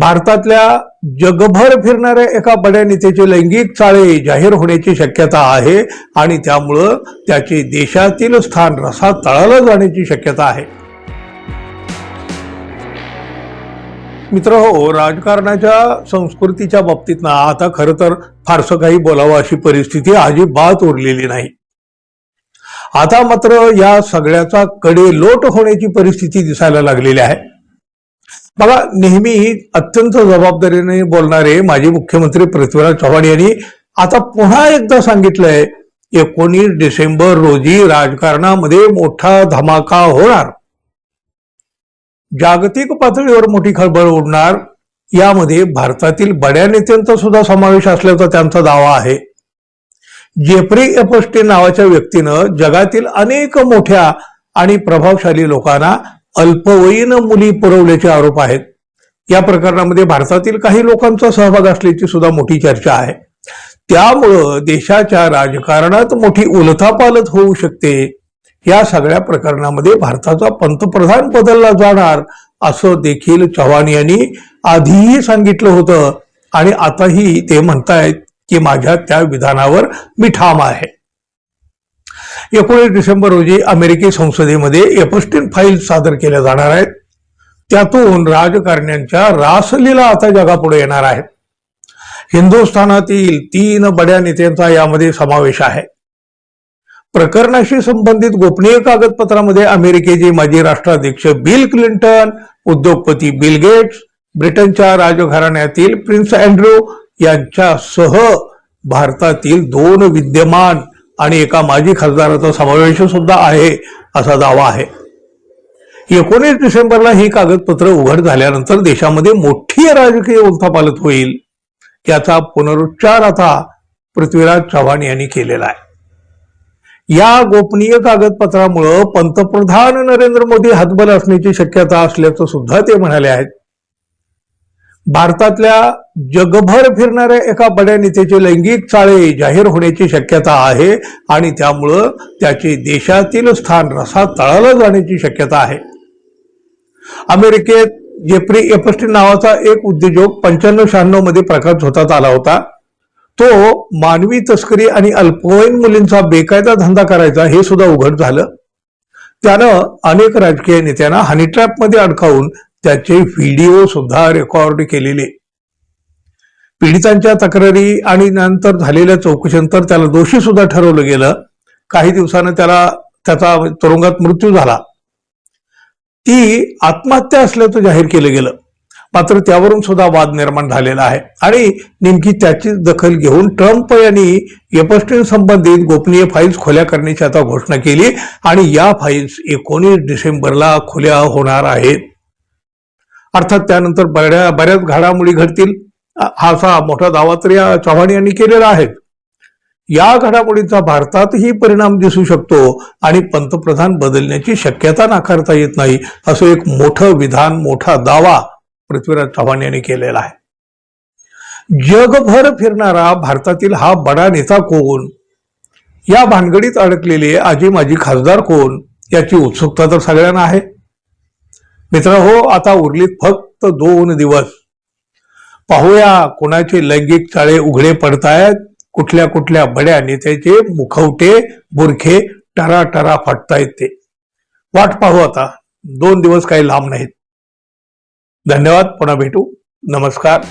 भारतातल्या जगभर फिरणाऱ्या एका बड्या नेत्याचे लैंगिक चाळे जाहीर होण्याची शक्यता आहे आणि त्यामुळं त्याचे देशातील स्थान रसात तळाला जाण्याची शक्यता आहे. मित्र हो राजकारणाच्या संस्कृतीच्या बाबतीत ना आता खरं तर फारसं काही बोलावं अशी परिस्थिती अजिबात उरलेली नाही. आता मात्र या सगळ्याचा कडे लोट होण्याची परिस्थिती दिसायला लागलेली आहे. मला नेहमी अत्यंत जबाबदारीने बोलणारे माजी मुख्यमंत्री पृथ्वीराज चव्हाण यांनी आता पुन्हा एकदा सांगितलंय एकोणीस डिसेंबर रोजी राजकारणामध्ये मोठा धमाका होणार. जागतिक पातळीवर मोठी खळबळ उडणार यामध्ये भारतातील बड्या नेत्यांचा सुद्धा समावेश असल्याचा त्यांचा दावा आहे. जेफ्री एपस्टीन नावाच्या व्यक्तीनं जगातील अनेक मोठ्या आणि प्रभावशाली लोकांना अल्पवयीन मुली पुरवल्याचे आरोप आहेत. या प्रकरणामध्ये भारतातील काही लोकांचा सहभाग असल्याची सुद्धा मोठी चर्चा आहे. त्यामुळं देशाच्या राजकारणात मोठी उलथापालथ होऊ शकते. या सगळ्या प्रकरणामध्ये भारताचा पंतप्रधान बदलला जाणार असं देखील चव्हाण यांनी आधीही सांगितलं होतं. आणि आताही ते म्हणतायत की माझ्या त्या विधानावर मी ठाम आहे. एकोणीस डिसेंबर रोजी अमेरिकी संसदेमध्ये एपस्टीन फाईल सादर केल्या जाणार आहेत. त्यातून राजकारण्यांच्या रासलीला आता जगापुढे येणार आहे. हिंदुस्थानातील तीन बड्या नेत्यांचा यामध्ये समावेश आहे. प्रकरणाशी संबंधित गोपनीय कागदपत्रामध्ये अमेरिकेचे माजी राष्ट्राध्यक्ष बिल क्लिंटन उद्योगपती बिल गेट्स ब्रिटनच्या राजघराण्यातील प्रिन्स अँड्रू यांच्यासह भारतातील दोन विद्यमान आणि एका माजी खासदाराचा समावेश सुद्धा आहे असा दावा आहे. एकोणीस डिसेंबरला ही कागदपत्र उघड झाल्यानंतर देशामध्ये मोठी राजकीय उलथापालत होईल याचा पुनरुच्चार आता पृथ्वीराज चव्हाण यांनी केलेला आहे. या गोपनीय कागदपत्रामुळं पंतप्रधान नरेंद्र मोदी हातबल असण्याची शक्यता असल्याचं सुद्धा ते म्हणाले आहेत. भारतातल्या जगभर फिरणाऱ्या एका बड्या नेत्याचे लैंगिक चाळे जाहीर होण्याची शक्यता आहे आणि त्यामुळं त्याचे देशातील स्थान रसात तळाला जाण्याची शक्यता आहे. अमेरिकेत जेप्री एपस्टीन नावाचा एक उद्योजक पंच्याण्णव शहाण्णवमध्ये प्रकाश होतात आला होता. तो मानवी तस्करी आणि अल्पवयीन मुलींचा बेकायदा धंदा करायचा हे सुद्धा उघड झालं. त्यानं अनेक राजकीय नेत्यांना हनीट्रॅपमध्ये अडकावून त्याचे व्हिडिओ सुद्धा रेकॉर्ड केलेले. पीडितांच्या तक्रारी आणि नंतर झालेल्या चौकशीनंतर त्याला दोषी सुद्धा ठरवलं गेलं. काही दिवसानं त्याला त्याचा तुरुंगात मृत्यू झाला. ती आत्महत्या असल्याचं जाहीर केलं गेलं. मात्र त्यावरून सुद्धा वाद निर्माण झालेला आहे. आणि नेमकी त्याची दखल घेऊन ट्रम्प यांनी एपस्टीन संबंधित गोपनीय फाईल्स खुल्या करण्याची आता घोषणा केली. आणि या फाईल्स एकोणीस डिसेंबरला खुल्या होणार आहेत. अर्थात त्यानंतर बऱ्या बऱ्याच घडामोडी घडतील. हा असा मोठा दावा तर या चव्हाण यांनी केलेला आहे. या घडामोडींचा भारतातही परिणाम दिसू शकतो आणि पंतप्रधान बदलण्याची शक्यता नाकारता येत नाही असं एक मोठं विधान मोठा दावा पृथ्वीराज चव्हाण यांनी केलेला आहे. जगभर फिरणारा भारतातील हा बडा नेता कोण? या भानगडीत अडकलेले आजी माजी खासदार कोण? याची उत्सुकता तर सगळ्यांना आहे. मित्र हो आता उरलीत फक्त दोन दिवस. पाहूया कोणाचे लैंगिक चाळे उघडे पडतायत. कुठल्या कुठल्या बड्या नेत्याचे मुखवटे बुरखे टरा टरा फाटतायत ते. वाट पाहू आता. दोन दिवस काही लांब नाहीत. धन्यवाद. पुन्हा भेटू. नमस्कार.